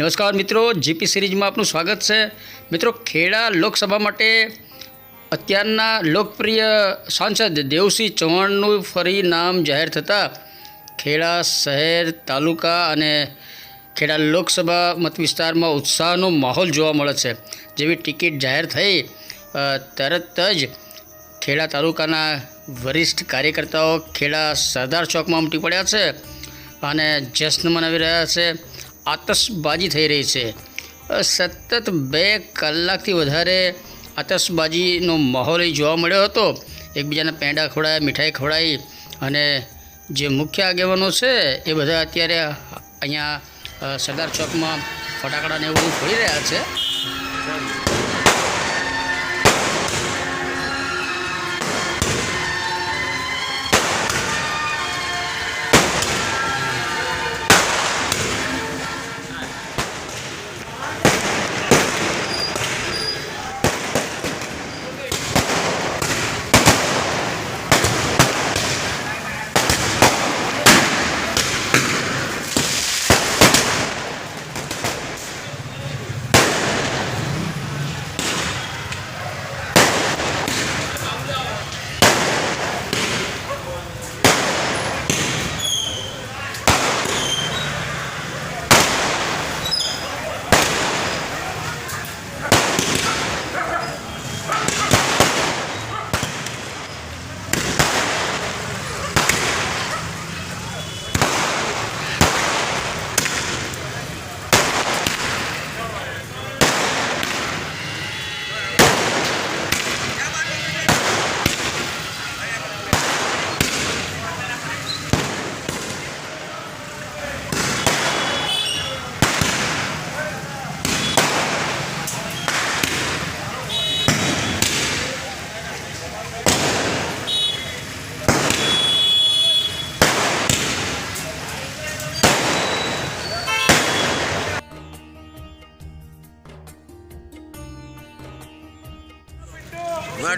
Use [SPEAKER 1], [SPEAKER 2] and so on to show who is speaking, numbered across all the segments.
[SPEAKER 1] નમસ્કાર મિત્રો, જીપી સિરીઝમાં આપનું સ્વાગત છે. મિત્રો, ખેડા લોકસભા માટે અત્યારના લોકપ્રિય સાંસદ દેવસિંહ ચૌહાણનું ફરી નામ જાહેર થતાં ખેડા શહેર, તાલુકા અને ખેડા લોકસભા મત વિસ્તારમાં ઉત્સાહનો માહોલ જોવા મળે છે. જેવી ટિકિટ જાહેર થઈ તરત જ ખેડા તાલુકાના વરિષ્ઠ કાર્યકર્તાઓ ખેડા સરદાર ચોકમાં ઉમટી પડ્યા છે અને જશ્ન મનાવી રહ્યા છે. આતશબાજી થઈ રહી છે. સતત બે કલાકથી વધારે આતશબાજીનો માહોલ જોવા મળ્યો હતો. એકબીજાના પેંડા ખવડાયા, મીઠાઈ ખવડાવી અને જે મુખ્ય આગેવાનો છે એ બધા અત્યારે અહીંયા સરદાર ચોકમાં ફટાકડાને એવું ફોડી રહ્યા છે.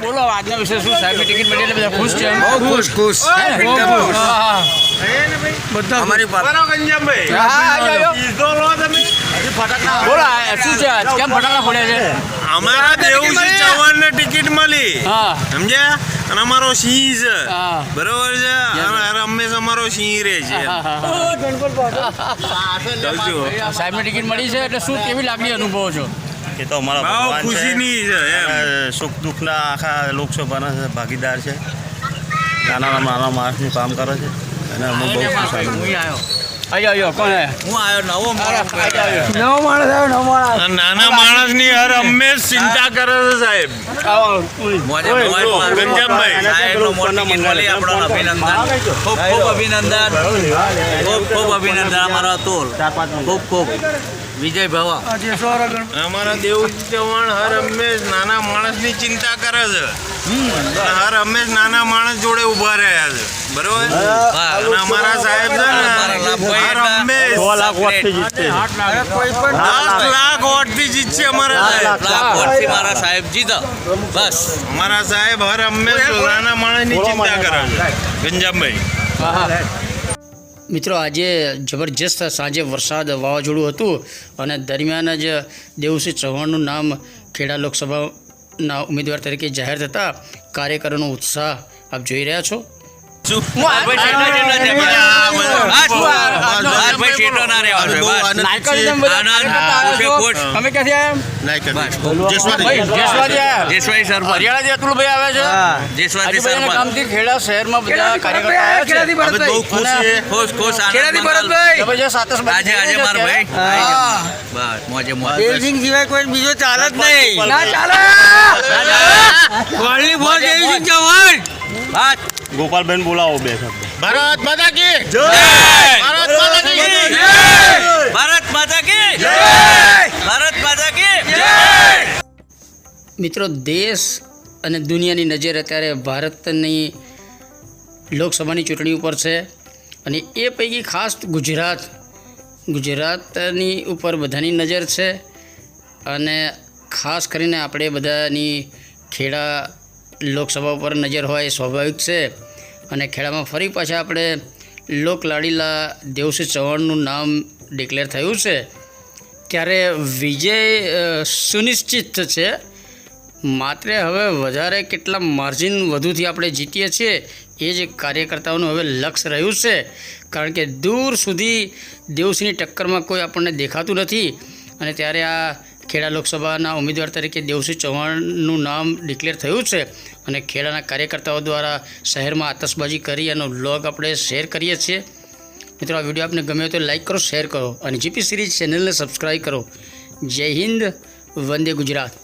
[SPEAKER 1] બોલો આજના વિશે શું સાહેબની ટિકિટ મળી એટલે બધા ખુશ છે
[SPEAKER 2] બહુ ખુશ ખુશ.
[SPEAKER 1] બધા
[SPEAKER 2] અમારી પાસે
[SPEAKER 3] ટિકિટ મળી. સમજ્યા? અને અમારો સિંહ છે. બરોબર છે? અને અમારો સિંહ રહે છે.
[SPEAKER 1] સાહેબની ટિકિટ મળી છે એટલે શું કેવી લાગણી અનુભવો છો?
[SPEAKER 4] એ તો અમારા ભગવાન છે.
[SPEAKER 3] ખુશીની છે
[SPEAKER 4] સુખ દુઃખના આખા લોકસભાના ભાગીદાર છે. નાના નાના માણસનું કામ કરે છે. અને અમે બહુ ખુશ આવી
[SPEAKER 1] આયો આયો કોણ હે?
[SPEAKER 4] હું આવ્યો નવો
[SPEAKER 3] અને નાના માણસની હર હંમેશ ચિંતા કરે છે સાહેબ.
[SPEAKER 5] ખૂબ ખૂબ અભિનંદન. ખૂબ ખૂબ અભિનંદન અમારો અતુલ ખૂબ ખૂબ. વિજય ભવા.
[SPEAKER 3] અમારા દેવજી ચૌહાણ હર હંમેશ નાના માણસની ચિંતા કરે છે. હર હંમેશ નાના માણસ જોડે ઊભા રહ્યા છે. બરોબર? અમારા સાહેબ અમારા સાહેબ
[SPEAKER 5] લાખ વોટથી મારા સાહેબ જીતો. બસ.
[SPEAKER 3] અમારા સાહેબ હર હંમેશ નાના માણસની ચિંતા કરે છે. ગંજામભાઈ.
[SPEAKER 1] મિત્રો આજે જબરજસ્ત સાંજે વરસાદ વાવાઝોડું હતું અને દરમિયાન જ દેવસિંહ ચૌહાણનું નામ ખેડા લોકસભાના ઉમેદવાર તરીકે જાહેર થતાં કાર્યકરોનો ઉત્સાહ આપ જોઈ રહ્યા છો.
[SPEAKER 2] સિવાય કોઈ બીજો ચાલે જ નહીં.
[SPEAKER 5] બસ
[SPEAKER 4] ગોપાલબેન બોલાવો બે શબ્દ.
[SPEAKER 3] ભારત માતા કી ભારત માતા કી
[SPEAKER 5] ભારત માતા કી ભારત માતા કી
[SPEAKER 1] મિત્રો દેશ અને દુનિયાની નજર અત્યારે ભારતની લોકસભાની ચૂંટણી ઉપર છે અને એ પૈકી ખાસ ગુજરાત ગુજરાતની ઉપર બધાની નજર છે અને ખાસ કરીને આપણે બધાની ખેડા લોકસભા ઉપર નજર હોય સ્વાભાવિક છે. અને ખેડામાં ફરી પાછા આપણે લોકલાડીલા દેવસિંહ ચૌહાણનું નામ ડિક્લેર થયું છે. ત્યારે વિજય સુનિશ્ચિત છે. માત્ર હવે વધારે કેટલા માર્જિન વધુથી આપણે જીતીએ છીએ એ જ કાર્યકર્તાઓનું હવે લક્ષ્ય રહ્યું છે. કારણ કે દૂર સુધી દેવસિંહની ટક્કરમાં કોઈ આપણને દેખાતું નથી. અને ત્યારે આ ખેડા લોકસભાના ઉમેદવાર તરીકે દેવસિંહ ચૌહાણનું નામ ડિક્લેર થયું છે અને ખેડાના કાર્યકર્તાઓ દ્વારા શહેરમાં આતશબાજી કરી એનો બ્લોગ આપણે શેર કરીએ છીએ. મિત્રો, આ વીડિયો આપને ગમ્યો તો લાઈક કરો શેર કરો અને જીપી સિરીઝ ચેનલને સબસ્ક્રાઈબ કરો. જય હિન્દ, વંદે ગુજરાત.